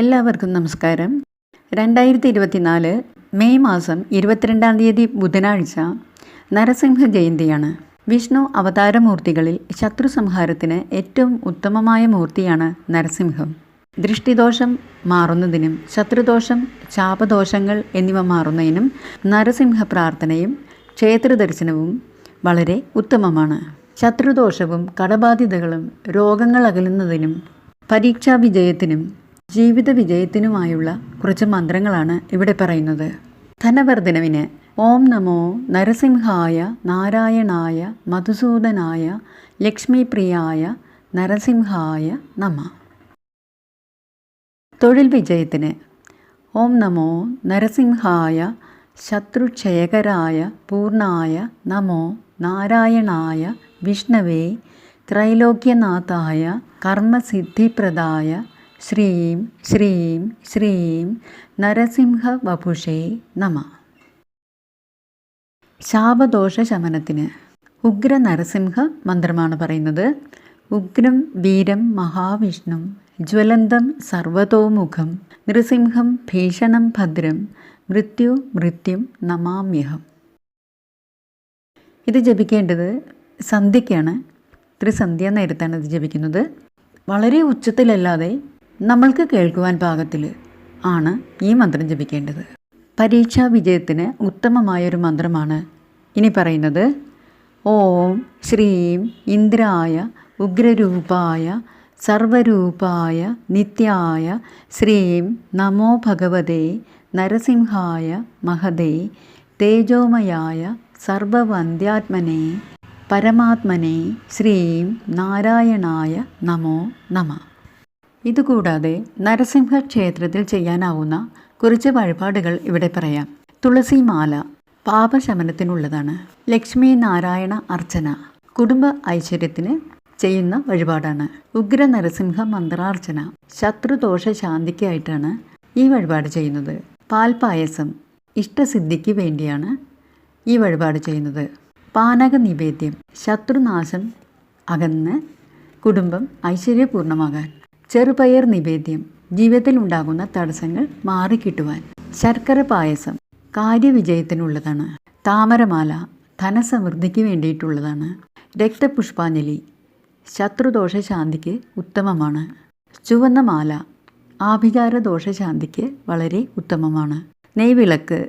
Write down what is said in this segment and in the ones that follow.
എല്ലാവർക്കും നമസ്കാരം. രണ്ടായിരത്തി ഇരുപത്തിനാല് മെയ് മാസം ഇരുപത്തിരണ്ടാം തീയതി ബുധനാഴ്ച നരസിംഹ ജയന്തിയാണ്. വിഷ്ണു അവതാരമൂർത്തികളിൽ ശത്രു സംഹാരത്തിന് ഏറ്റവും ഉത്തമമായ മൂർത്തിയാണ് നരസിംഹം. ദൃഷ്ടിദോഷം മാറുന്നതിനും ശത്രുദോഷം ശാപദോഷങ്ങൾ എന്നിവ മാറുന്നതിനും നരസിംഹ പ്രാർത്ഥനയും ക്ഷേത്രദർശനവും വളരെ ഉത്തമമാണ്. ശത്രുദോഷവും കടബാധ്യതകളും രോഗങ്ങൾ അകലുന്നതിനും പരീക്ഷാ വിജയത്തിനും ജീവിത വിജയത്തിനുമായുള്ള കുറച്ച് മന്ത്രങ്ങളാണ് ഇവിടെ പറയുന്നത്. ധനവർദ്ധനവിന് ഓം നമോ നരസിംഹായ നാരായണായ മധുസൂദനായ ലക്ഷ്മിപ്രിയായ നരസിംഹായ നമ. തൊഴിൽ വിജയത്തിന് ഓം നമോ നരസിംഹായ ശത്രുക്ഷയകരായ പൂർണായ നമോ നാരായണായ വിഷ്ണവേ ത്രൈലോക്യനാഥായ കർമ്മസിദ്ധിപ്രദായ ശ്രീം ശ്രീം ശ്രീം നരസിംഹ വപുഷേ നമ. ശാപദോഷ ശമനത്തിന് ഉഗ്ര നരസിംഹ മന്ത്രമാണ് പറയുന്നത്. ഉഗ്രം വീരം മഹാവിഷ്ണു ജ്വലന്തം സർവതോമുഖം നൃസിംഹം ഭീഷണം ഭദ്രം മൃത്യു മൃത്യും നമാമ്യഹം. ഇത് ജപിക്കേണ്ടത് സന്ധ്യയ്ക്കാണ്. ത്രിസന്ധ്യ നേരത്താണ് ഇത് ജപിക്കുന്നത്. വളരെ ഉച്ചത്തിലല്ലാതെ നമ്മൾക്ക് കേൾക്കുവാൻ പാകത്തിൽ ആണ് ഈ മന്ത്രം ജപിക്കേണ്ടത്. പരീക്ഷാ വിജയത്തിന് ഉത്തമമായൊരു മന്ത്രമാണ് ഇനി പറയുന്നത് ഓം ശ്രീം ഇന്ദ്രായ ഉഗ്രരൂപായ സർവരൂപായ നിത്യായ ശ്രീം നമോ ഭഗവതേ നരസിംഹായ മഹതേ തേജോമയായ സർവവന്ധ്യാത്മനെ പരമാത്മനെ ശ്രീം നാരായണായ നമോ നമ. ഇതുകൂടാതെ നരസിംഹ ക്ഷേത്രത്തിൽ ചെയ്യാനാവുന്ന കുറച്ച് വഴിപാടുകൾ ഇവിടെ പറയാം. തുളസി മാല പാപശമനത്തിനുള്ളതാണ്. ലക്ഷ്മി നാരായണ അർച്ചന കുടുംബ ഐശ്വര്യത്തിന് ചെയ്യുന്ന വഴിപാടാണ്. ഉഗ്ര നരസിംഹ മന്ത്രാർച്ചന ശത്രുദോഷ ശാന്തിക്കായിട്ടാണ് ഈ വഴിപാട് ചെയ്യുന്നത്. പാൽപായസം ഇഷ്ടസിദ്ധിക്ക് വേണ്ടിയാണ് ഈ വഴിപാട് ചെയ്യുന്നത്. പാനക നിവേദ്യം ശത്രുനാശം അകന്ന് കുടുംബം ഐശ്വര്യപൂർണമാകാൻ ചെറുപയർ നിവേദ്യം ജീവിതത്തിൽ ഉണ്ടാകുന്ന തടസ്സങ്ങൾ മാറിക്കിട്ടുവാൻ ശർക്കര പായസം കാര്യവിജയത്തിനുള്ളതാണ്. താമരമാല ധനസമൃദ്ധിക്ക് വേണ്ടിയിട്ടുള്ളതാണ്. രക്തപുഷ്പാഞ്ജലി ശത്രുദോഷ ശാന്തിക്ക് ഉത്തമമാണ്. ചുവന്ന മാല ആഭിചാര ദോഷശാന്തിക്ക് വളരെ ഉത്തമമാണ്. നെയ്വിളക്ക്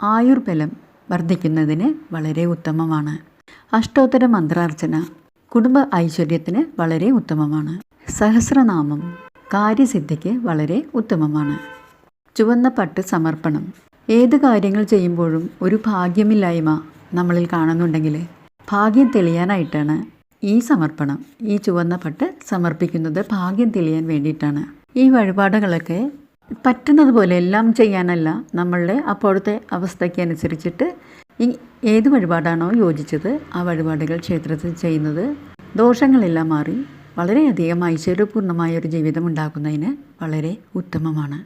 ആയുർബലം വർദ്ധിക്കുന്നതിന് വളരെ ഉത്തമമാണ്. അഷ്ടോത്തര മന്ത്രാർച്ചന കുടുംബ ഐശ്വര്യത്തിന് വളരെ ഉത്തമമാണ്. സഹസ്രനാമം കാര്യസിദ്ധിക്ക് വളരെ ഉത്തമമാണ്. ചുവന്ന പട്ട് സമർപ്പണം. ഏത് കാര്യങ്ങൾ ചെയ്യുമ്പോഴും ഒരു ഭാഗ്യമില്ലായ്മ നമ്മളിൽ കാണുന്നുണ്ടെങ്കിൽ ഭാഗ്യം തെളിയാനായിട്ടാണ് ഈ സമർപ്പണം. ഈ ചുവന്ന പട്ട് സമർപ്പിക്കുന്നത് ഭാഗ്യം തെളിയാൻ വേണ്ടിയിട്ടാണ്. ഈ വഴിപാടുകളൊക്കെ പറ്റുന്നത് പോലെ എല്ലാം ചെയ്യാനല്ല നമ്മളുടെ അപ്പോഴത്തെ അവസ്ഥയ്ക്ക് അനുസരിച്ചിട്ട് ഈ ഏത് വഴിപാടാണോ യോജിച്ചത് ആ വഴിപാടുകൾ ക്ഷേത്രത്തിൽ ചെയ്യുന്നത്. ദോഷങ്ങളെല്ലാം മാറി വളരെയധികം ഐശ്വര്യപൂർണമായ ഒരു ജീവിതം ഉണ്ടാക്കുന്നതിന് വളരെ ഉത്തമമാണ്.